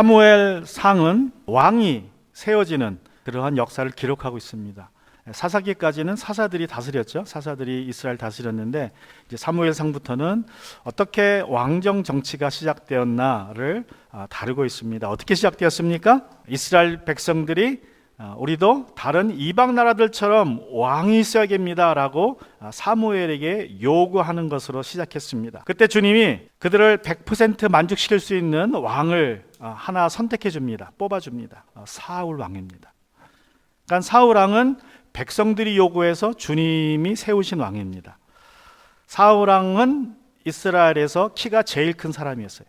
사무엘 상은 왕이 세워지는 그러한 역사를 기록하고 있습니다. 사사기까지는 사사들이 다스렸죠. 사사들이 이스라엘 다스렸는데 이제 사무엘 상부터는 어떻게 왕정 정치가 시작되었나를 아, 다루고 있습니다. 어떻게 시작되었습니까? 이스라엘 백성들이 아, 우리도 다른 이방 나라들처럼 왕이 있어야겠습니다라고 아, 사무엘에게 요구하는 것으로 시작했습니다. 그때 주님이 그들을 100% 만족시킬 수 있는 왕을 아, 하나 선택해 줍니다. 뽑아 줍니다. 아, 사울 왕입니다. 그러니까 사울 왕은 백성들이 요구해서 주님이 세우신 왕입니다. 사울 왕은 이스라엘에서 키가 제일 큰 사람이었어요.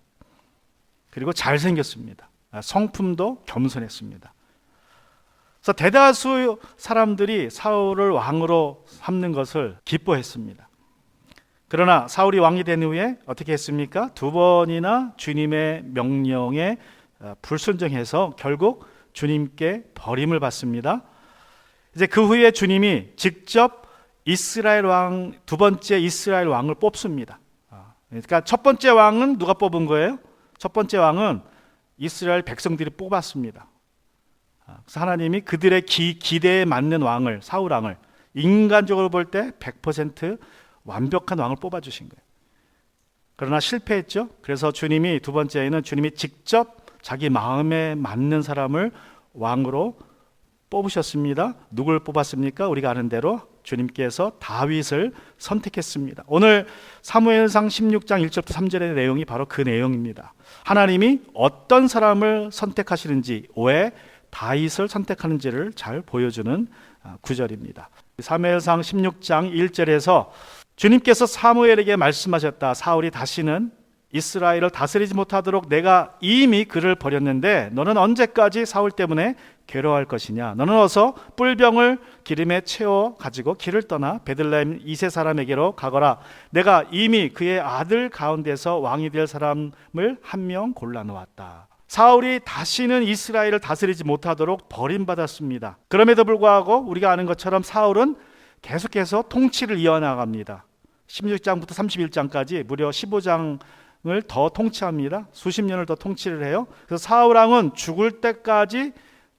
그리고 잘생겼습니다. 아, 성품도 겸손했습니다. 그래서 대다수 사람들이 사울을 왕으로 삼는 것을 기뻐했습니다. 그러나 사울이 왕이 된 후에 어떻게 했습니까? 두 번이나 주님의 명령에 어, 불순종해서 결국 주님께 버림을 받습니다. 이제 그 후에 주님이 직접 이스라엘 왕 두 번째 이스라엘 왕을 뽑습니다. 아, 그러니까 첫 번째 왕은 누가 뽑은 거예요? 첫 번째 왕은 이스라엘 백성들이 뽑았습니다. 아, 그래서 하나님이 그들의 기, 기대에 맞는 왕을 사울 왕을 인간적으로 볼 때 100% 완벽한 왕을 뽑아 주신 거예요. 그러나 실패했죠. 그래서 주님이 두 번째에는 주님이 직접 자기 마음에 맞는 사람을 왕으로 뽑으셨습니다. 누굴 뽑았습니까? 우리가 아는 대로 주님께서 다윗을 선택했습니다. 오늘 사무엘상 16장 1절부터 3절의 내용이 바로 그 내용입니다. 하나님이 어떤 사람을 선택하시는지 왜 다윗을 선택하는지를 잘 보여주는 아, 구절입니다. 사무엘상 16장 1절에서 주님께서 사무엘에게 말씀하셨다. 사울이 다시는 이스라엘을 다스리지 못하도록 내가 이미 그를 버렸는데 너는 언제까지 사울 때문에 괴로워할 것이냐? 너는 어서 뿔병을 기름에 채워 가지고 길을 떠나 베들레헴 이세 사람에게로 가거라. 내가 이미 그의 아들 가운데서 왕이 될 사람을 한 명 골라 놓았다. 사울이 다시는 이스라엘을 다스리지 못하도록 버림받았습니다. 그럼에도 불구하고 우리가 아는 것처럼 사울은 계속해서 통치를 이어나갑니다. 16장부터 31장까지 무려 15장을 더 통치합니다. 수십 년을 더 통치를 해요. 그래서 사울 왕은 죽을 때까지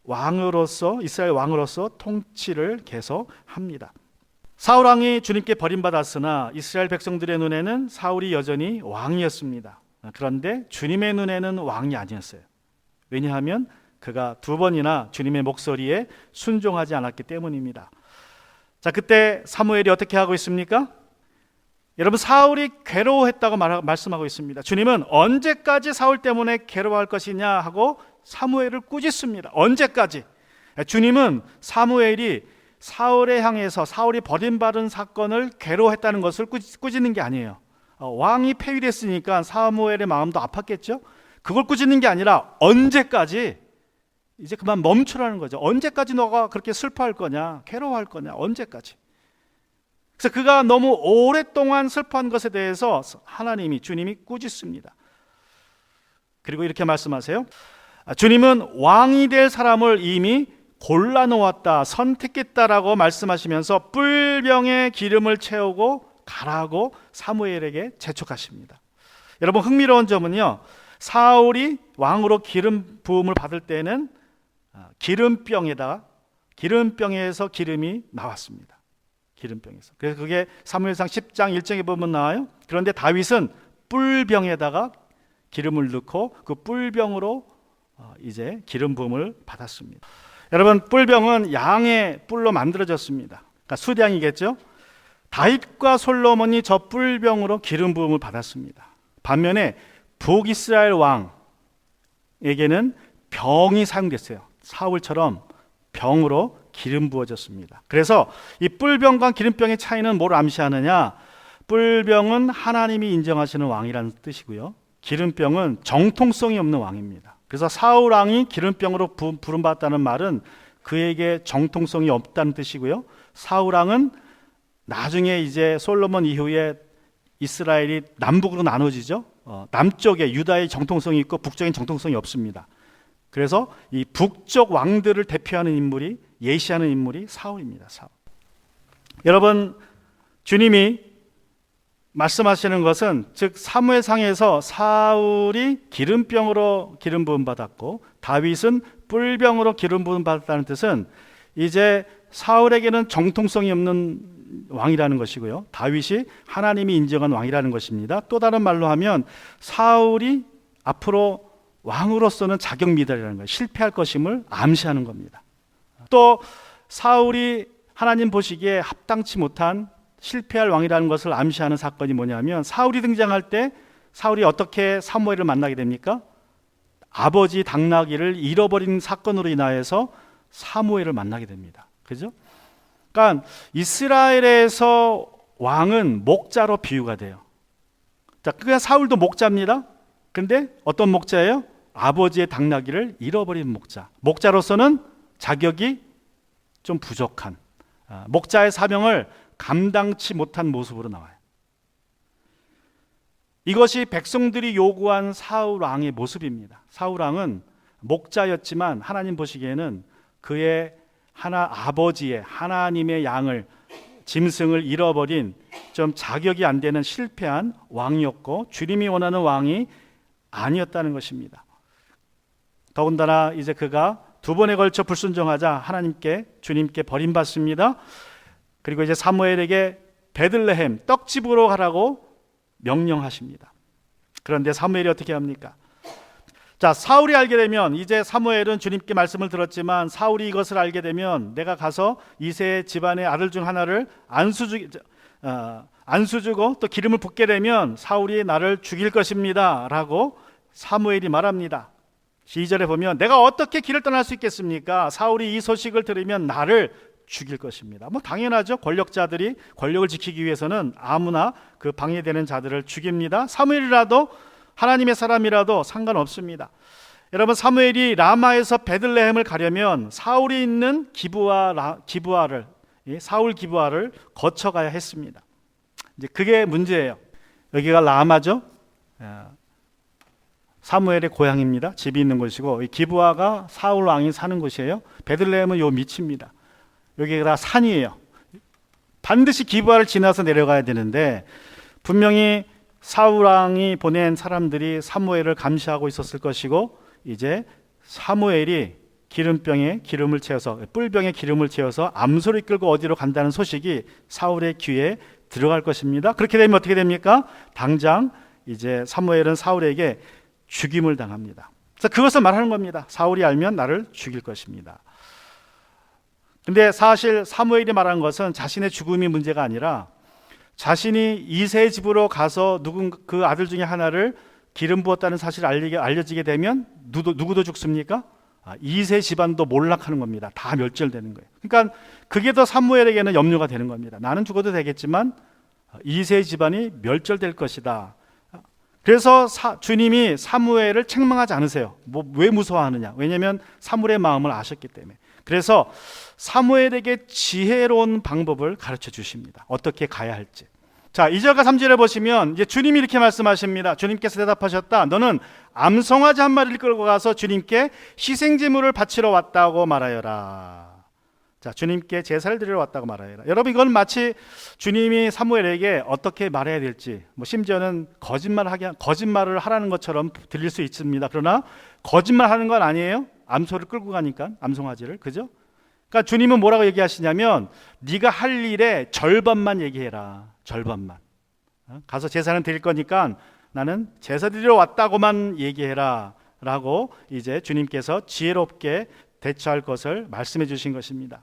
왕으로서 이스라엘 왕으로서 통치를 계속 합니다. 사울 왕이 주님께 버림받았으나 이스라엘 백성들의 눈에는 사울이 여전히 왕이었습니다. 그런데 주님의 눈에는 왕이 아니었어요. 왜냐하면 그가 두 번이나 주님의 목소리에 순종하지 않았기 때문입니다. 자, 그때 사무엘이 어떻게 하고 있습니까? 여러분 사울이 괴로워했다고 말, 말씀하고 있습니다. 주님은 언제까지 사울 때문에 괴로워할 것이냐 하고 사무엘을 꾸짖습니다. 언제까지? 주님은 사무엘이 사울에 향해서 사울이 버림받은 사건을 괴로워했다는 것을 꾸짖는 게 아니에요. 어, 왕이 폐위됐으니까 사무엘의 마음도 아팠겠죠. 그걸 꾸짖는 게 아니라 언제까지 이제 그만 멈추라는 거죠. 언제까지 너가 그렇게 슬퍼할 거냐, 괴로워할 거냐, 언제까지? 그래서 그가 너무 오랫동안 슬퍼한 것에 대해서 하나님이 주님이 꾸짖습니다. 그리고 이렇게 말씀하세요. 아, 주님은 왕이 될 사람을 이미 골라 놓았다, 선택했다라고 말씀하시면서 뿔병에 기름을 채우고 가라고 사무엘에게 재촉하십니다. 여러분 흥미로운 점은요. 사울이 왕으로 기름 부음을 받을 때는 아, 기름병에다가 기름병에서 기름이 나왔습니다. 기름병에서. 그래서 그게 사무엘상 10장 1장에 보면 나와요. 그런데 다윗은 뿔병에다가 기름을 넣고 그 뿔병으로 어, 이제 기름 부음을 받았습니다. 여러분 뿔병은 양의 뿔로 만들어졌습니다. 그러니까 수량이겠죠. 다윗과 솔로몬이 저 뿔병으로 기름 부음을 받았습니다. 반면에 북이스라엘 왕에게는 병이 사용됐어요. 사울처럼 병으로 기름 부어졌습니다. 그래서 이 뿔병과 기름병의 차이는 뭘 암시하느냐? 뿔병은 하나님이 인정하시는 왕이라는 뜻이고요. 기름병은 정통성이 없는 왕입니다. 그래서 사울 왕이 기름병으로 부름받았다는 말은 그에게 정통성이 없다는 뜻이고요. 사울 왕은 나중에 이제 솔로몬 이후에 이스라엘이 남북으로 나눠지죠. 어, 남쪽에 유다의 정통성이 있고 북쪽엔 정통성이 없습니다. 그래서 이 북쪽 왕들을 대표하는 인물이 예시하는 인물이 사울입니다. 사울. 여러분 주님이 말씀하시는 것은 즉 사무엘상에서 사울이 기름병으로 기름 부음 받았고 다윗은 뿔병으로 기름 부음 받았다는 뜻은 이제 사울에게는 정통성이 없는 왕이라는 것이고요. 다윗이 하나님이 인정한 왕이라는 것입니다. 또 다른 말로 하면 사울이 앞으로 왕으로서는 자격 미달이라는 거예요. 실패할 것임을 암시하는 겁니다. 또 사울이 하나님 보시기에 합당치 못한 실패할 왕이라는 것을 암시하는 사건이 뭐냐면 사울이 등장할 때 사울이 어떻게 사무엘을 만나게 됩니까? 아버지 당나귀를 잃어버린 사건으로 인하여서 사무엘을 만나게 됩니다. 그죠? 그러니까 이스라엘에서 왕은 목자로 비유가 돼요. 자, 그냥 사울도 목자입니다. 근데 어떤 목자예요? 아버지의 당나귀를 잃어버린 목자. 목자로서는 자격이 좀 부족한 아, 목자의 사명을 감당치 못한 모습으로 나와요. 이것이 백성들이 요구한 사울 왕의 모습입니다. 사울 왕은 목자였지만 하나님 보시기에는 그의 하나 아버지의 하나님의 양을 짐승을 잃어버린 좀 자격이 안 되는 실패한 왕이었고 주님이 원하는 왕이 아니었다는 것입니다. 더군다나 이제 그가 두 번에 걸쳐 불순종하자 하나님께 주님께 버림받습니다. 그리고 이제 사무엘에게 베들레헴 떡집으로 가라고 명령하십니다. 그런데 사무엘이 어떻게 합니까? 자, 사울이 알게 되면 이제 사무엘은 주님께 말씀을 들었지만 사울이 이것을 알게 되면 내가 가서 이세 집안의 아들 중 하나를 안수주 어, 안수주고 또 기름을 붓게 되면 사울이 나를 죽일 것입니다라고 사무엘이 말합니다. 시절에 보면 내가 어떻게 길을 떠날 수 있겠습니까? 사울이 이 소식을 들으면 나를 죽일 것입니다. 뭐 당연하죠. 권력자들이 권력을 지키기 위해서는 아무나 그 방해되는 자들을 죽입니다. 사무엘이라도 하나님의 사람이라도 상관없습니다. 여러분 사무엘이 라마에서 베들레헴을 가려면 사울이 있는 기부아 라, 기부아를 이 사울 기부아를 거쳐가야 했습니다. 이제 그게 문제예요. 여기가 라마죠. 아, 사무엘의 고향입니다. 집이 있는 곳이고 이 기부아가 사울 왕이 사는 곳이에요. 베들레헴은 요 밑입니다. 여기가 산이에요. 반드시 기부아를 지나서 내려가야 되는데 분명히 사울 왕이 보낸 사람들이 사무엘을 감시하고 있었을 것이고 이제 사무엘이 기름병에 기름을 채워서 뿔병에 기름을 채워서 암소를 끌고 어디로 간다는 소식이 사울의 귀에 들어갈 것입니다. 그렇게 되면 어떻게 됩니까? 당장 이제 사무엘은 사울에게 죽임을 당합니다. 그래서 그것을 말하는 겁니다. 사울이 알면 나를 죽일 것입니다. 근데 사실 사무엘이 말한 것은 자신의 죽음이 문제가 아니라 자신이 이세 집으로 가서 누군 그 아들 중에 하나를 기름 부었다는 사실을 알리게, 알려지게 되면 누구, 누구도 죽습니까? 아, 이세 집안도 몰락하는 겁니다. 다 멸절되는 거예요. 그러니까 그게 더 사무엘에게는 염려가 되는 겁니다. 나는 죽어도 되겠지만 이세 집안이 멸절될 것이다. 그래서 사, 주님이 사무엘을 책망하지 않으세요. 뭐 왜 무서워하느냐? 왜냐하면 사무엘의 마음을 아셨기 때문에. 그래서 사무엘에게 지혜로운 방법을 가르쳐 주십니다. 어떻게 가야 할지. 자, 2절과 3절에 보시면 이제 주님이 이렇게 말씀하십니다. 주님께서 대답하셨다. 너는 암송아지 한 마리를 끌고 가서 주님께 희생 제물을 바치러 왔다고 말하여라. 자, 주님께 제사를 드리러 왔다고 말하여라. 여러분 이건 마치 주님이 사무엘에게 어떻게 말해야 될지, 뭐 심지어는 거짓말하게 거짓말을 하라는 것처럼 들릴 수 있습니다. 그러나 거짓말하는 건 아니에요. 암소를 끌고 가니까 암송아지를 그죠? 그러니까 주님은 뭐라고 얘기하시냐면 네가 할 일의 절반만 얘기해라. 절반만. 어? 가서 제사는 드릴 거니까 나는 제사 드리러 왔다고만 얘기해라. 라고 이제 주님께서 지혜롭게 대처할 것을 말씀해 주신 것입니다.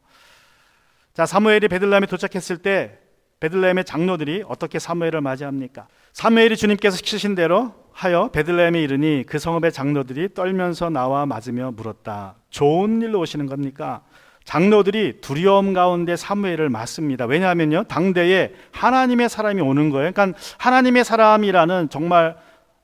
자, 사무엘이 베들레헴에 도착했을 때 베들레헴의 장로들이 어떻게 사무엘을 맞이합니까? 사무엘이 주님께서 시키신 대로 하여 베들레헴에 이르니 그 성읍의 장로들이 떨면서 나와 맞으며 물었다. 좋은 일로 오시는 겁니까? 장로들이 두려움 가운데 사무엘을 맞습니다. 왜냐하면요, 당대에 하나님의 사람이 오는 거예요. 그러니까 하나님의 사람이라는 정말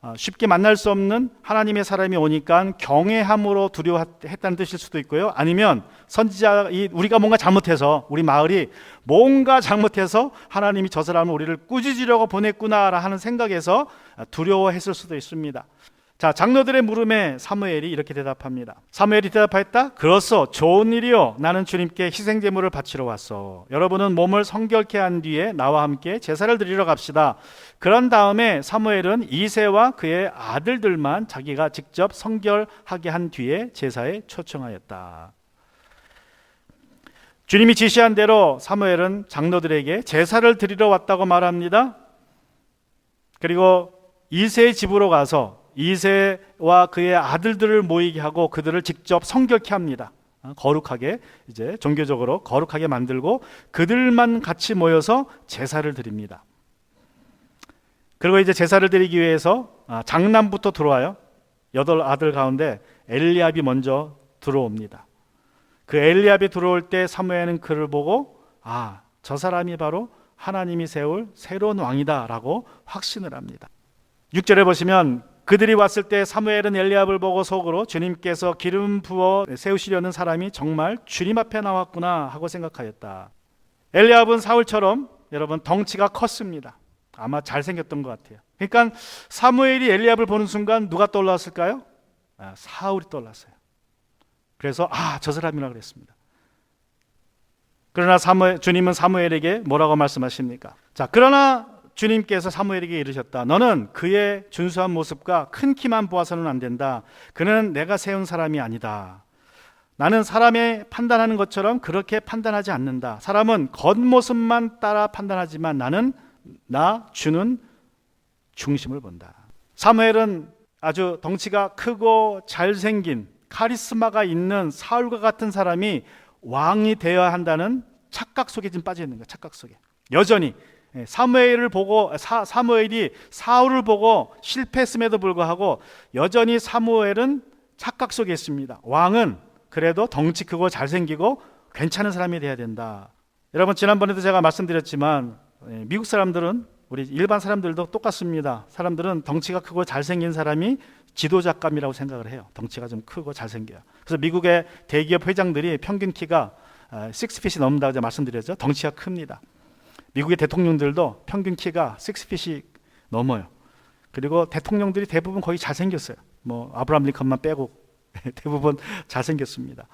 어, 쉽게 만날 수 없는 하나님의 사람이 오니까 경외함으로 두려워했다는 뜻일 수도 있고요. 아니면 선지자 우리가 뭔가 잘못해서 우리 마을이 뭔가 잘못해서 하나님이 저 사람을 우리를 꾸짖으려고 보냈구나 하는 생각에서 두려워했을 수도 있습니다. 자, 장로들의 물음에 사무엘이 이렇게 대답합니다. 사무엘이 대답하였다. 그렇소. 좋은 일이요. 나는 주님께 희생 제물을 바치러 왔어. 여러분은 몸을 성결케 한 뒤에 나와 함께 제사를 드리러 갑시다. 그런 다음에 사무엘은 이세와 그의 아들들만 자기가 직접 성결하게 한 뒤에 제사에 초청하였다. 주님이 지시한 대로 사무엘은 장로들에게 제사를 드리러 왔다고 말합니다. 그리고 이세의 집으로 가서 이세와 그의 아들들을 모이게 하고 그들을 직접 성결케 합니다. 어, 거룩하게 이제 종교적으로 거룩하게 만들고 그들만 같이 모여서 제사를 드립니다. 그리고 이제 제사를 드리기 위해서 아, 장남부터 들어와요. 여덟 아들 가운데 엘리압이 먼저 들어옵니다. 그 엘리압이 들어올 때 사무엘은 그를 보고 아, 저 사람이 바로 하나님이 세울 새로운 왕이다라고 확신을 합니다. 6절에 보시면 그들이 왔을 때 사무엘은 엘리압을 보고 속으로 주님께서 기름 부어 세우시려는 사람이 정말 주님 앞에 나왔구나 하고 생각하였다. 엘리압은 사울처럼 여러분 덩치가 컸습니다. 아마 잘생겼던 것 같아요. 그러니까 사무엘이 엘리압을 보는 순간 누가 떠올랐을까요? 아, 사울이 떠올랐어요. 그래서 아, 저 사람이라 그랬습니다. 그러나 사무엘, 주님은 사무엘에게 뭐라고 말씀하십니까? 자, 그러나 주님께서 사무엘에게 이르셨다. 너는 그의 준수한 모습과 큰 키만 보아서는 안 된다. 그는 내가 세운 사람이 아니다. 나는 사람의 판단하는 것처럼 그렇게 판단하지 않는다. 사람은 겉모습만 따라 판단하지만 나는 나 주는 중심을 본다. 사무엘은 아주 덩치가 크고 잘생긴 카리스마가 있는 사울과 같은 사람이 왕이 되어야 한다는 착각 속에 지금 빠져 있는 거야. 착각 속에. 여전히 예, 사무엘을 보고 사, 사무엘이 사울을 보고 실패했음에도 불구하고 여전히 사무엘은 착각 속에 있습니다. 왕은 그래도 덩치 크고 잘생기고 괜찮은 사람이 돼야 된다. 여러분 지난번에도 제가 말씀드렸지만 예, 미국 사람들은 우리 일반 사람들도 똑같습니다. 사람들은 덩치가 크고 잘생긴 사람이 지도자감이라고 생각을 해요. 덩치가 좀 크고 잘생겨요. 그래서 미국의 대기업 회장들이 평균 키가 6핏이 넘는다고 제가 말씀드렸죠. 덩치가 큽니다. 미국의 대통령들도 평균 키가 6핏이 넘어요. 그리고 대통령들이 대부분 거의 잘생겼어요. 뭐 아브라함 링컨만 빼고 대부분 잘생겼습니다.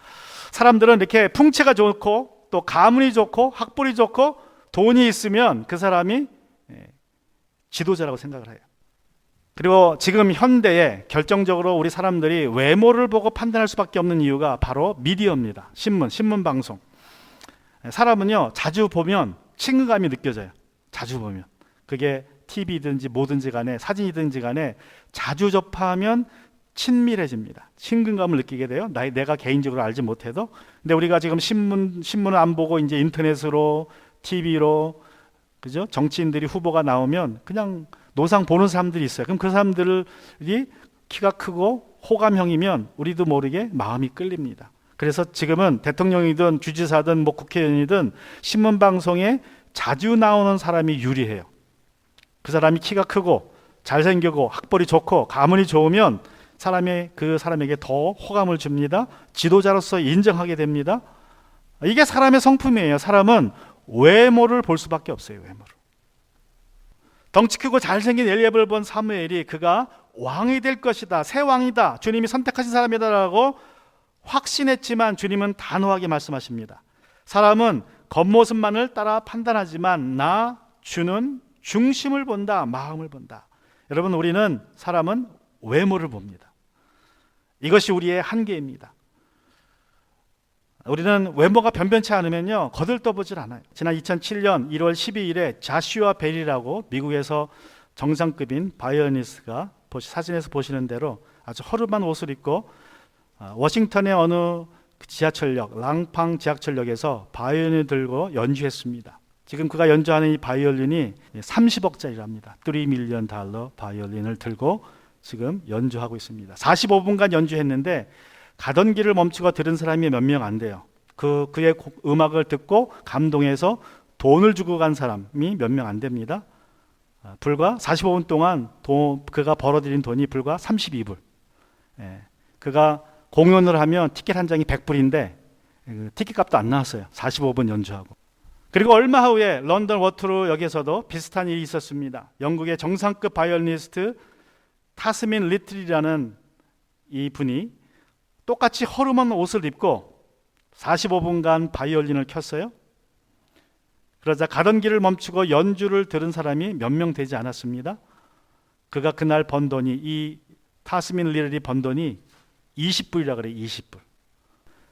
사람들은 이렇게 풍채가 좋고 또 가문이 좋고 학벌이 좋고 돈이 있으면 그 사람이 예, 지도자라고 생각을 해요. 그리고 지금 현대에 결정적으로 우리 사람들이 외모를 보고 판단할 수밖에 없는 이유가 바로 미디어입니다. 신문, 신문 방송. 사람은요 자주 보면 친근감이 느껴져요. 자주 보면 그게 TV든지 뭐든지 간에 사진이든지 간에 자주 접하면 친밀해집니다. 친근감을 느끼게 돼요. 나 내가 개인적으로 알지 못해도. 근데 우리가 지금 신문 신문을 안 보고 이제 인터넷으로 TV로 그죠? 정치인들이 후보가 나오면 그냥 노상 보는 사람들이 있어요. 그럼 그 사람들이 키가 크고 호감형이면 우리도 모르게 마음이 끌립니다. 그래서 지금은 대통령이든 주지사든 뭐 국회의원이든 신문 방송에 자주 나오는 사람이 유리해요. 그 사람이 키가 크고 잘생기고 학벌이 좋고 가문이 좋으면 사람이 그 사람에게 더 호감을 줍니다. 지도자로서 인정하게 됩니다. 이게 사람의 성품이에요. 사람은 외모를 볼 수밖에 없어요. 외모를. 덩치 크고 잘생긴 엘리압을 본 사무엘이 그가 왕이 될 것이다. 새 왕이다. 주님이 선택하신 사람이다라고 확신했지만 주님은 단호하게 말씀하십니다. 사람은 겉모습만을 따라 판단하지만 나 주는 중심을 본다. 마음을 본다. 여러분 우리는 사람은 외모를 봅니다. 이것이 우리의 한계입니다. 우리는 외모가 변변치 않으면요 거들떠보질 않아요. 지난 2007년 1월 12일에 자슈아 벨이라고 미국에서 정상급인 바이오니스트가 사진에서 보시는 대로 아주 허름한 옷을 입고 아, 워싱턴의 어느 지하철역 랑팡 지하철역에서 바이올린을 들고 연주했습니다. 지금 그가 연주하는 이 바이올린이 30억짜리랍니다. 3 밀리언 달러 바이올린을 들고 지금 연주하고 있습니다. 45분간 연주했는데 가던 길을 멈추고 들은 사람이 몇 명 안 돼요. 그 그의 음악을 듣고 감동해서 돈을 주고 간 사람이 몇 명 안 됩니다. 아, 불과 45분 동안 돈, 그가 벌어들인 돈이 불과 32불. 예, 그가 공연을 하면 티켓 한 장이 100불인데 그 티켓 값도 안 나왔어요. 45분 연주하고. 그리고 얼마 후에 런던 워트루 역에서도 비슷한 일이 있었습니다. 영국의 정상급 바이올리니스트 타스민 리틀이라는 이 분이 똑같이 허름한 옷을 입고 45분간 바이올린을 켰어요. 그러자 가던 길을 멈추고 연주를 들은 사람이 몇 명 되지 않았습니다. 그가 그날 번 돈이 이 타스민 리틀이 번 돈이 20불이라 그래 20불.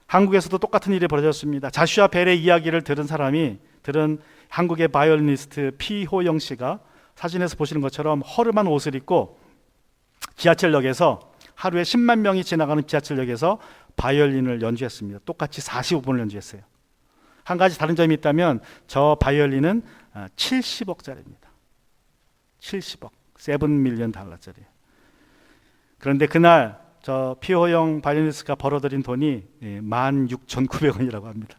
한국에서도 똑같은 일이 벌어졌습니다. 자슈아 벨의 이야기를 들은 사람이 들은 한국의 바이올리니스트 피호영 씨가 사진에서 보시는 것처럼 허름한 옷을 입고 지하철역에서 하루에 10만 명이 지나가는 지하철역에서 바이올린을 연주했습니다. 똑같이 45분을 연주했어요. 한 가지 다른 점이 있다면 저 바이올린은 70억짜리입니다. 70억, 7 밀리언 달러짜리. 그런데 그날 저 피호영 바이올리니스트가 벌어들인 돈이 16,900원이라고 합니다.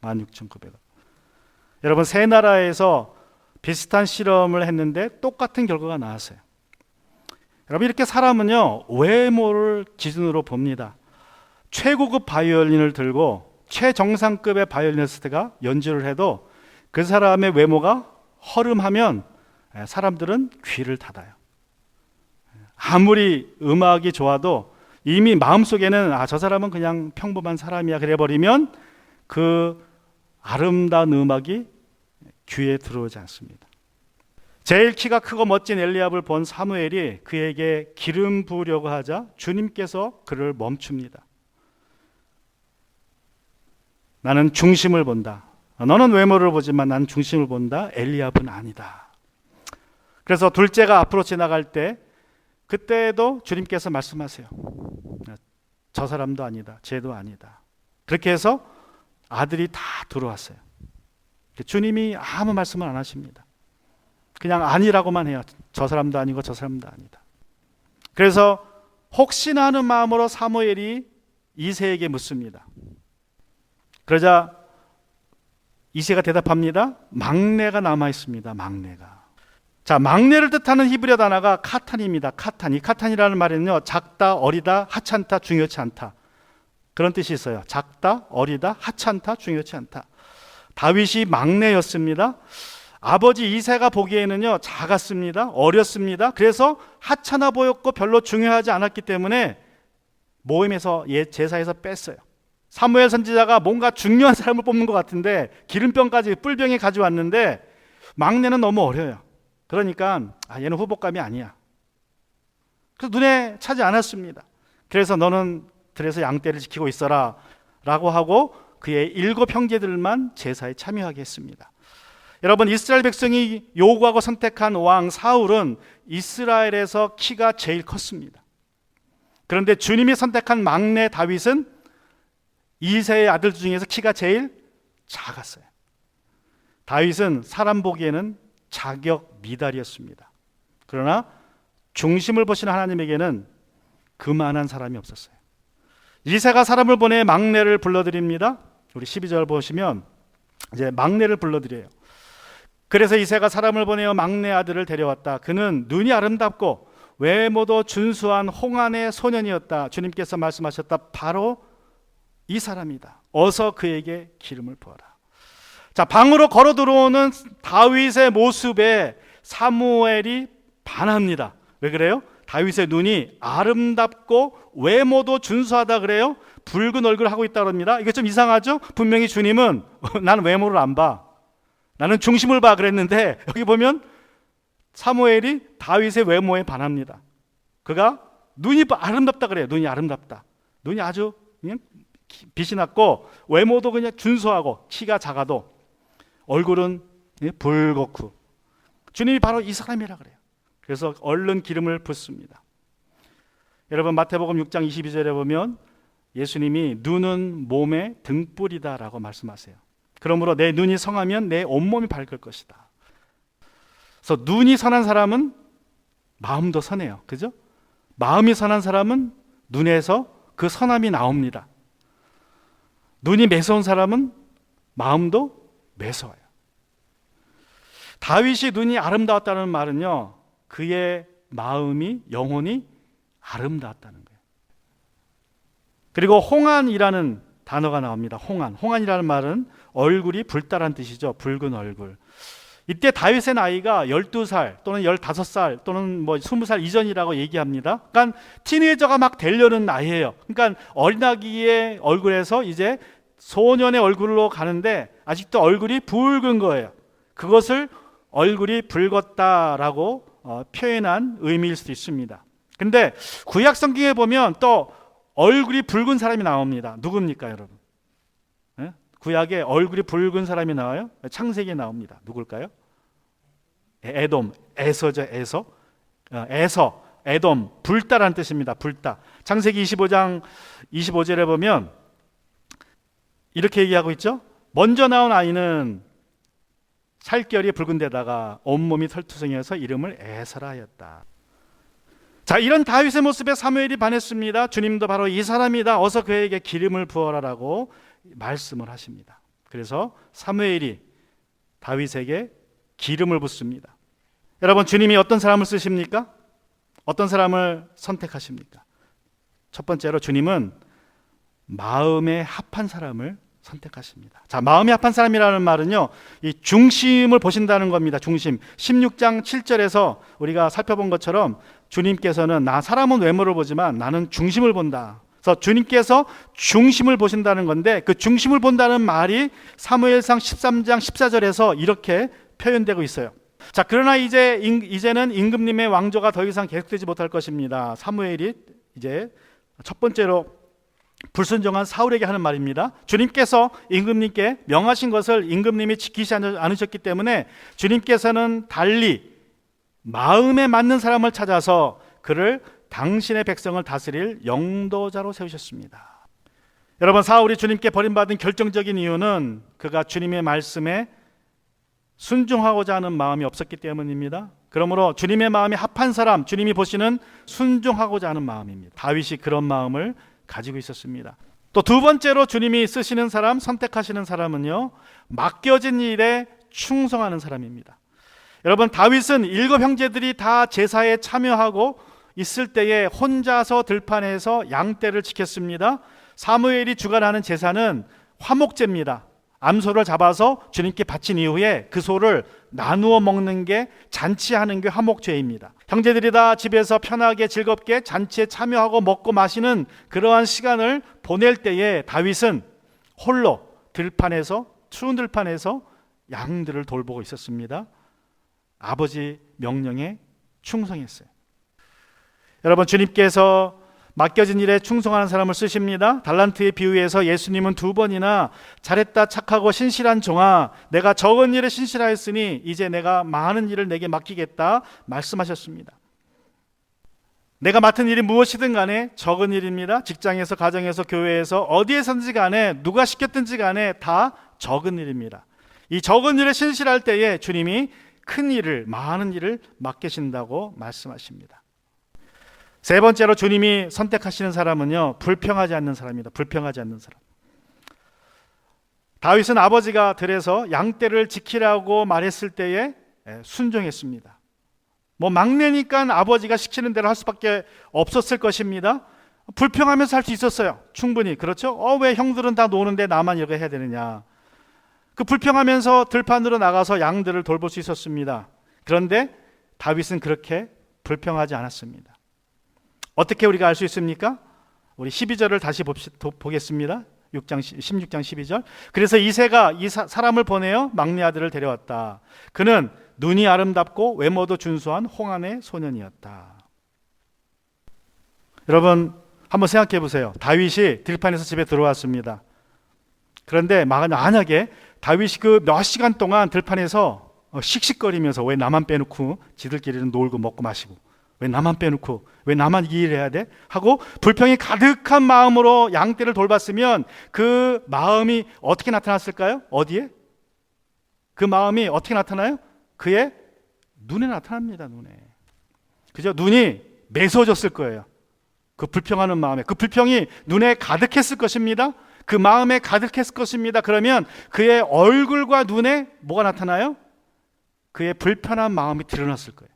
16,900원. 여러분 세 나라에서 비슷한 실험을 했는데 똑같은 결과가 나왔어요. 여러분 이렇게 사람은요 외모를 기준으로 봅니다. 최고급 바이올린을 들고 최정상급의 바이올리니스트가 연주를 해도 그 사람의 외모가 허름하면 사람들은 귀를 닫아요. 아무리 음악이 좋아도 이미 마음속에는 아 저 사람은 그냥 평범한 사람이야 그래 버리면 그 아름다운 음악이 귀에 들어오지 않습니다. 제일 키가 크고 멋진 엘리압을 본 사무엘이 그에게 기름 부으려고 하자 주님께서 그를 멈춥니다. 나는 중심을 본다. 너는 외모를 보지만 난 중심을 본다. 엘리압은 아니다. 그래서 둘째가 앞으로 지나갈 때 그때도 주님께서 말씀하세요. 저 사람도 아니다. 쟤도 아니다. 그렇게 해서 아들이 다 들어왔어요. 주님이 아무 말씀을 안 하십니다. 그냥 아니라고만 해요. 저 사람도 아니고 저 사람도 아니다. 그래서 혹시나 하는 마음으로 사무엘이 이세에게 묻습니다. 그러자 이세가 대답합니다. 막내가 남아 있습니다. 막내가. 자, 막내를 뜻하는 히브리어 단어가 카탄입니다. 카탄. 이 카탄이라는 말은요, 작다, 어리다, 하찮다, 중요치 않다. 그런 뜻이 있어요. 작다, 어리다, 하찮다, 중요치 않다. 다윗이 막내였습니다. 아버지 이세가 보기에는요 작았습니다. 어렸습니다. 그래서 하찮아 보였고 별로 중요하지 않았기 때문에 모임에서 예 제사에서 뺐어요. 사무엘 선지자가 뭔가 중요한 사람을 뽑는 것 같은데 기름병까지 뿔병에 가져왔는데 막내는 너무 어려요. 그러니까 아, 얘는 후보감이 아니야. 그래서 눈에 차지 않았습니다. 그래서 너는 들에서 양떼를 지키고 있어라 라고 하고 그의 일곱 형제들만 제사에 참여하게 했습니다. 여러분 이스라엘 백성이 요구하고 선택한 왕 사울은 이스라엘에서 키가 제일 컸습니다. 그런데 주님이 선택한 막내 다윗은 이세의 아들 중에서 키가 제일 작았어요. 다윗은 사람 보기에는 자격 미달이었습니다. 그러나 중심을 보시는 하나님에게는 그만한 사람이 없었어요. 이세가 사람을 보내 막내를 불러드립니다. 우리 12절 보시면 이제 막내를 불러드려요. 그래서 이세가 사람을 보내어 막내 아들을 데려왔다. 그는 눈이 아름답고 외모도 준수한 홍안의 소년이었다. 주님께서 말씀하셨다. 바로 이 사람이다. 어서 그에게 기름을 부어라. 자, 방으로 걸어 들어오는 다윗의 모습에 사무엘이 반합니다. 왜 그래요? 다윗의 눈이 아름답고 외모도 준수하다 그래요. 붉은 얼굴 하고 있다 그럽니다. 이게 좀 이상하죠? 분명히 주님은 나는 외모를 안 봐. 나는 중심을 봐 그랬는데 여기 보면 사무엘이 다윗의 외모에 반합니다. 그가 눈이 아름답다 그래요. 눈이 아름답다. 눈이 아주 그냥 빛이 났고 외모도 그냥 준수하고 키가 작아도 얼굴은 붉고 주님이 바로 이 사람이라 그래요. 그래서 얼른 기름을 붓습니다. 여러분 마태복음 6장 22절에 보면 예수님이 눈은 몸의 등불이다라고 말씀하세요. 그러므로 내 눈이 성하면 내 온몸이 밝을 것이다. 그래서 눈이 선한 사람은 마음도 선해요. 그죠? 마음이 선한 사람은 눈에서 그 선함이 나옵니다. 눈이 매서운 사람은 마음도 매서워요. 다윗이 눈이 아름다웠다는 말은요, 그의 마음이 영혼이 아름다웠다는 거예요. 그리고 홍안이라는 단어가 나옵니다. 홍안. 홍안이라는 말은 얼굴이 불달한 뜻이죠. 붉은 얼굴. 이때 다윗의 나이가 12살 또는 15살 또는 뭐 20살 이전이라고 얘기합니다. 그러니까 티네이저가 막 되려는 나이예요. 그러니까 어린아기의 얼굴에서 이제 소년의 얼굴로 가는데 아직도 얼굴이 붉은 거예요. 그것을 얼굴이 붉었다라고 어, 표현한 의미일 수도 있습니다. 근데 구약 성경에 보면 또 얼굴이 붉은 사람이 나옵니다. 누굽니까, 여러분? 예? 구약에 얼굴이 붉은 사람이 나와요? 창세기에 나옵니다. 누굴까요? 에돔, 에서죠, 에서. 어, 에서, 에돔, 불다라는 뜻입니다. 불다. 창세기 25장 25절에 보면 이렇게 얘기하고 있죠. 먼저 나온 아이는 살결이 붉은 데다가 온몸이 털투성이어서 이름을 에서라 하였다. 자, 이런 다윗의 모습에 사무엘이 반했습니다. 주님도 바로 이 사람이다. 어서 그에게 기름을 부어라라고 말씀을 하십니다. 그래서 사무엘이 다윗에게 기름을 붓습니다. 여러분, 주님이 어떤 사람을 쓰십니까? 어떤 사람을 선택하십니까? 첫 번째로 주님은 마음에 합한 사람을 선택하십니다. 자, 마음이 합한 사람이라는 말은요, 이 중심을 보신다는 겁니다. 중심. 16장 7절에서 우리가 살펴본 것처럼 주님께서는 나 사람은 외모를 보지만 나는 중심을 본다. 그래서 주님께서 중심을 보신다는 건데 그 중심을 본다는 말이 사무엘상 13장 14절에서 이렇게 표현되고 있어요. 자, 그러나 이제 임- 이제는 임금님의 왕조가 더 이상 계속되지 못할 것입니다. 사무엘이 이제 첫 번째로 불순종한 사울에게 하는 말입니다. 주님께서 임금님께 명하신 것을 임금님이 지키지 않- 않으셨기 때문에 주님께서는 달리 마음에 맞는 사람을 찾아서 그를 당신의 백성을 다스릴 영도자로 세우셨습니다. 여러분 사울이 주님께 버림받은 결정적인 이유는 그가 주님의 말씀에 순종하고자 하는 마음이 없었기 때문입니다. 그러므로 주님의 마음이 합한 사람, 주님이 보시는 순종하고자 하는 마음입니다. 다윗이 그런 마음을 가지고 있었습니다. 또 두 번째로 주님이 쓰시는 사람, 선택하시는 사람은요, 맡겨진 일에 충성하는 사람입니다. 여러분, 다윗은 일곱 형제들이 다 제사에 참여하고 있을 때에 혼자서 들판에서 양떼를 지켰습니다. 사무엘이 주관하는 제사는 화목제입니다. 암소를 잡아서 주님께 바친 이후에 그 소를 나누어 먹는 게 잔치하는 게 화목제입니다. 형제들이 다 집에서 편하게 즐겁게 잔치에 참여하고 먹고 마시는 그러한 시간을 보낼 때에 다윗은 홀로 들판에서 추운 들판에서 양들을 돌보고 있었습니다. 아버지 명령에 충성했어요. 여러분 주님께서 맡겨진 일에 충성하는 사람을 쓰십니다. 달란트의 비유에서 예수님은 두 번이나 잘했다 착하고 신실한 종아 내가 적은 일에 신실하였으니 이제 내가 많은 일을 내게 맡기겠다 말씀하셨습니다. 내가 맡은 일이 무엇이든 간에 적은 일입니다. 직장에서 가정에서 교회에서 어디에선지 간에 누가 시켰든지 간에 다 적은 일입니다. 이 적은 일에 신실할 때에 주님이 큰 일을 많은 일을 맡기신다고 말씀하십니다. 세 번째로 주님이 선택하시는 사람은요 불평하지 않는 사람입니다. 불평하지 않는 사람. 다윗은 아버지가 들에서 양떼를 지키라고 말했을 때에 예, 순종했습니다. 뭐 막내니까 아버지가 시키는 대로 할 수밖에 없었을 것입니다. 불평하면서 할 수 있었어요. 충분히 그렇죠. 어 왜 형들은 다 노는데 나만 이렇게 해야 되느냐. 그 불평하면서 들판으로 나가서 양들을 돌볼 수 있었습니다. 그런데 다윗은 그렇게 불평하지 않았습니다. 어떻게 우리가 알 수 있습니까? 우리 12절을 다시 봅시, 도, 보겠습니다. 6장 16장 12절. 그래서 이세가 이 사, 사람을 보내어 막내 아들을 데려왔다. 그는 눈이 아름답고 외모도 준수한 홍안의 소년이었다. 여러분 한번 생각해 보세요. 다윗이 들판에서 집에 들어왔습니다. 그런데 만약에 다윗이 그 몇 시간 동안 들판에서 어, 씩씩거리면서 왜 나만 빼놓고 지들끼리는 놀고 먹고 마시고 왜 나만 빼놓고 왜 나만 이 일을 해야 돼? 하고 불평이 가득한 마음으로 양떼를 돌봤으면 그 마음이 어떻게 나타났을까요? 어디에? 그 마음이 어떻게 나타나요? 그의 눈에 나타납니다. 눈에. 그죠? 눈이 매서워졌을 거예요. 그 불평하는 마음에 그 불평이 눈에 가득했을 것입니다. 그 마음에 가득했을 것입니다. 그러면 그의 얼굴과 눈에 뭐가 나타나요? 그의 불편한 마음이 드러났을 거예요.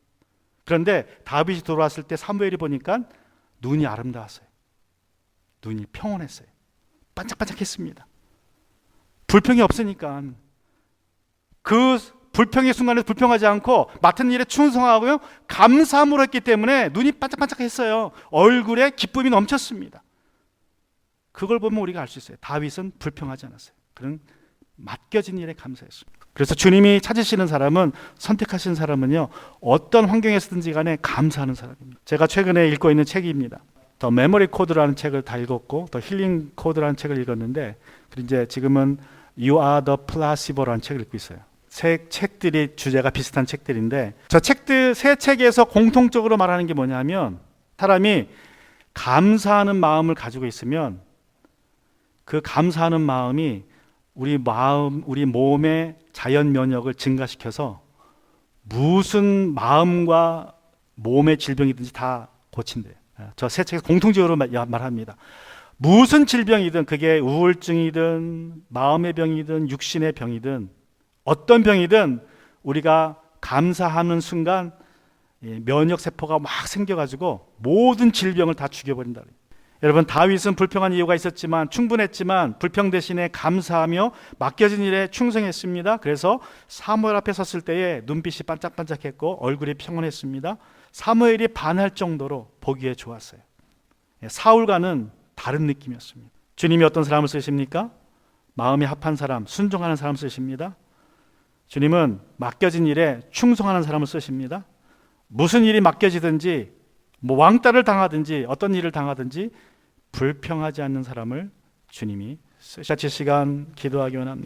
그런데 다윗이 돌아왔을 때 사무엘이 보니까 눈이 아름다웠어요. 눈이 평온했어요. 반짝반짝했습니다. 불평이 없으니까 그 불평의 순간에 불평하지 않고 맡은 일에 충성하고요. 감사함으로 했기 때문에 눈이 반짝반짝했어요. 얼굴에 기쁨이 넘쳤습니다. 그걸 보면 우리가 알 수 있어요. 다윗은 불평하지 않았어요. 그는 맡겨진 일에 감사했습니다. 그래서 주님이 찾으시는 사람은 선택하신 사람은요. 어떤 환경에서든지 간에 감사하는 사람입니다. 제가 최근에 읽고 있는 책입니다. 더 메모리 코드라는 책을 다 읽었고 더 힐링 코드라는 책을 읽었는데 이제 지금은 You Are the Placebo라는 책을 읽고 있어요. 책 책들이 주제가 비슷한 책들인데 저 책들 세 책에서 공통적으로 말하는 게 뭐냐면 사람이 감사하는 마음을 가지고 있으면 그 감사하는 마음이 우리 마음, 우리 몸의 자연 면역을 증가시켜서 무슨 마음과 몸의 질병이든지 다 고친대요. 저 세 책에서 공통적으로 말- 말합니다. 무슨 질병이든 그게 우울증이든 마음의 병이든 육신의 병이든 어떤 병이든 우리가 감사하는 순간 이 면역 세포가 막 생겨가지고 모든 질병을 다 죽여버린다. 여러분 다윗은 불평한 이유가 있었지만 충분했지만 불평 대신에 감사하며 맡겨진 일에 충성했습니다. 그래서 사무엘 앞에 섰을 때에 눈빛이 반짝반짝했고 얼굴이 평온했습니다. 사무엘이 반할 정도로 보기에 좋았어요. 예, 사울과는 다른 느낌이었습니다. 주님이 어떤 사람을 쓰십니까? 마음이 합한 사람, 순종하는 사람 쓰십니다. 주님은 맡겨진 일에 충성하는 사람을 쓰십니다. 무슨 일이 맡겨지든지 뭐 왕따를 당하든지 어떤 일을 당하든지 불평하지 않는 사람을 주님이 쓰셔 시간 기도하기 원합니다.